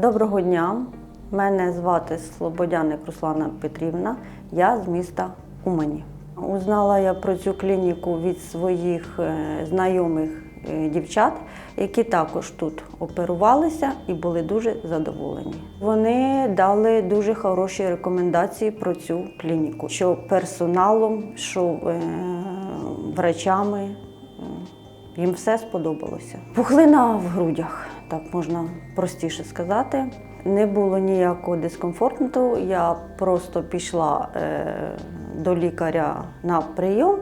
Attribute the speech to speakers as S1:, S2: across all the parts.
S1: Доброго дня. Мене звати Слободяник Руслана Петрівна. Я з міста Умані. Узнала я про цю клініку від своїх е, знайомих е, дівчат, які також тут оперувалися і були дуже задоволені. Вони дали дуже хороші рекомендації про цю клініку, що персоналом, що е, врачами. їм все сподобалося. Пухлина в грудях, так можна простіше сказати. Не було ніякого дискомфорту. Я просто пішла е, до лікаря на прийом.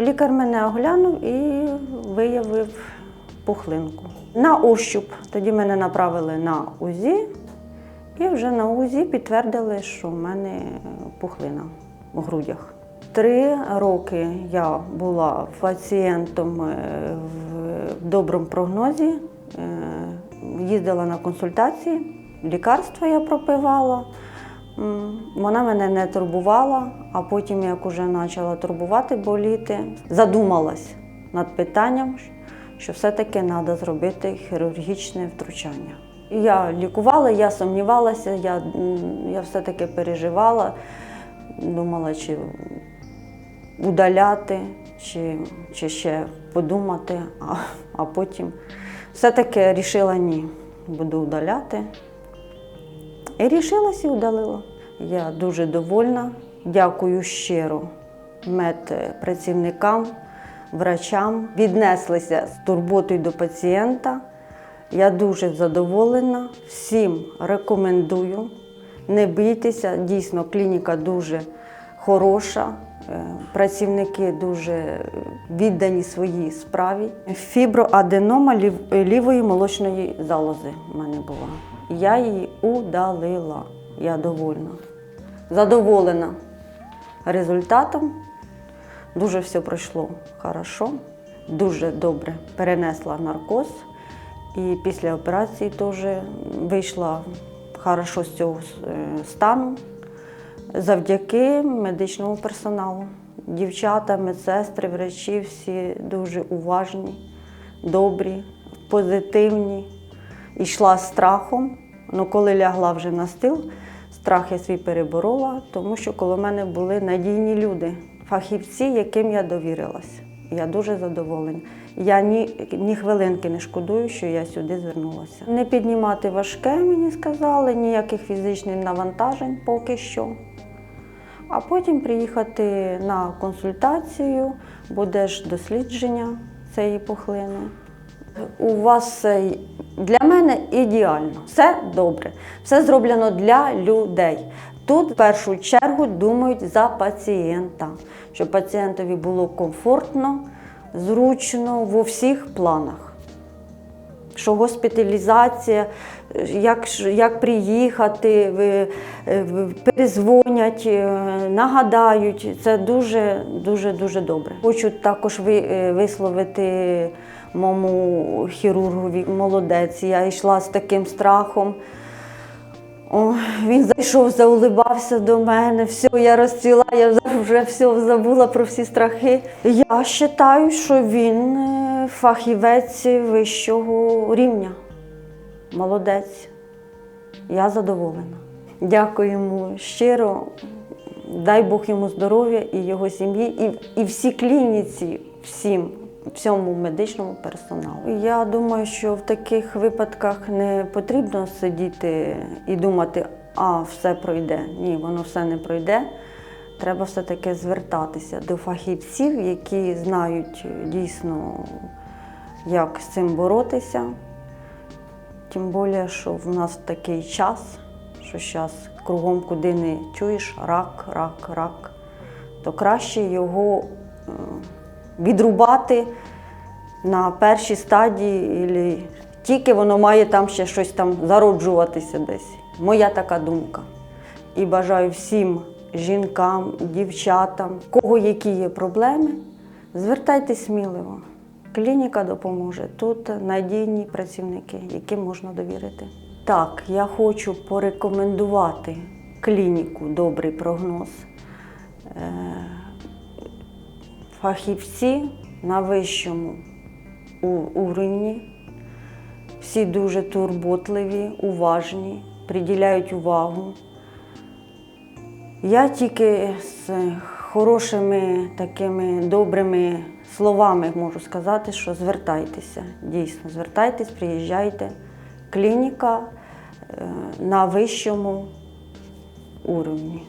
S1: Лікар мене оглянув і виявив пухлинку. На ощуп. Тоді мене направили на УЗІ, і вже на УЗІ підтвердили, що в мене пухлина в грудях. Три роки я була пацієнтом е, в доброму прогнозі, їздила на консультації, лікарства я пропивала. Вона мене не турбувала, а потім, як уже почала турбувати, боліти, задумалась над питанням, що все-таки треба зробити хірургічне втручання. Я лікувала, я сумнівалася, я, я все-таки переживала, думала, чи удаляти, чи, чи ще подумати, а, а потім все-таки рішила ні, буду удаляти. І рішилась і удалила. Я дуже довольна. Дякую щиро медпрацівникам, врачам. Віднеслися з турботою до пацієнта. Я дуже задоволена. Всім рекомендую. Не бійтеся, дійсно, клініка дуже хороша. е, Працівники дуже віддані своїй справі. Фіброаденома лів- лівої молочної залози в мене була. Я її удалила. Я довольна. Задоволена результатом. Дуже все пройшло хорошо, дуже добре перенесла наркоз. І після операції теж вийшла хорошо з цього е, стану завдяки медичному персоналу. Дівчата, медсестри, врачі всі дуже уважні, добрі, позитивні. Ішла страхом, але коли лягла вже на стіл, страх я свій переборола, тому що коло мене були надійні люди, фахівці, яким я довірилась. Я дуже задоволена. Я ні, ні хвилинки не шкодую, що я сюди звернулася. Не піднімати важке, мені сказали, ніяких фізичних навантажень поки що. А потім приїхати на консультацію, буде ж дослідження цієї пухлини. У вас для мене ідеально, все добре, все зроблено для людей. Тут в першу чергу думають за пацієнта, щоб пацієнтові було комфортно, зручно в всіх планах що госпіталізація, як, як приїхати, е, перезвонять, е, нагадають. Це дуже, дуже, дуже добре. Хочу також е, висловити моєму хірургові молодець. Я йшла з таким страхом. О, він зайшов, заулибався до мене, все, я розцвіла, я вже все забула про всі страхи. Я вважаю, що він фахівець вищого рівня. Молодець. Я задоволена. Дякую йому щиро. Дай Бог йому здоров'я і його сім'ї, і, і всій клініці, всім, всьому медичному персоналу. Я думаю, що в таких випадках не потрібно сидіти і думати, а все пройде. Ні, воно все не пройде. Треба все-таки звертатися до фахівців, які знають дійсно, як з цим боротися. Тим більше, що в нас такий час, що зараз кругом куди не чуєш рак, рак, рак, то краще його е, відрубати на першій стадії, ілі тільки воно має там ще щось там зароджуватися десь. Моя така думка. І бажаю всім жінкам, дівчатам, кого які є проблеми, звертайтесь сміливо. Клініка допоможе. Тут надійні працівники, яким можна довірити. Так, я хочу порекомендувати клініку Добрий прогноз. Е, Фахівці на вищому уровні, Всі дуже турботливі, уважні, приділяють увагу. Я тільки з хорошими такими добрими словами можу сказати, що звертайтеся. Дійсно, звертайтесь, приїжджайте. Клініка е, на вищому уровні.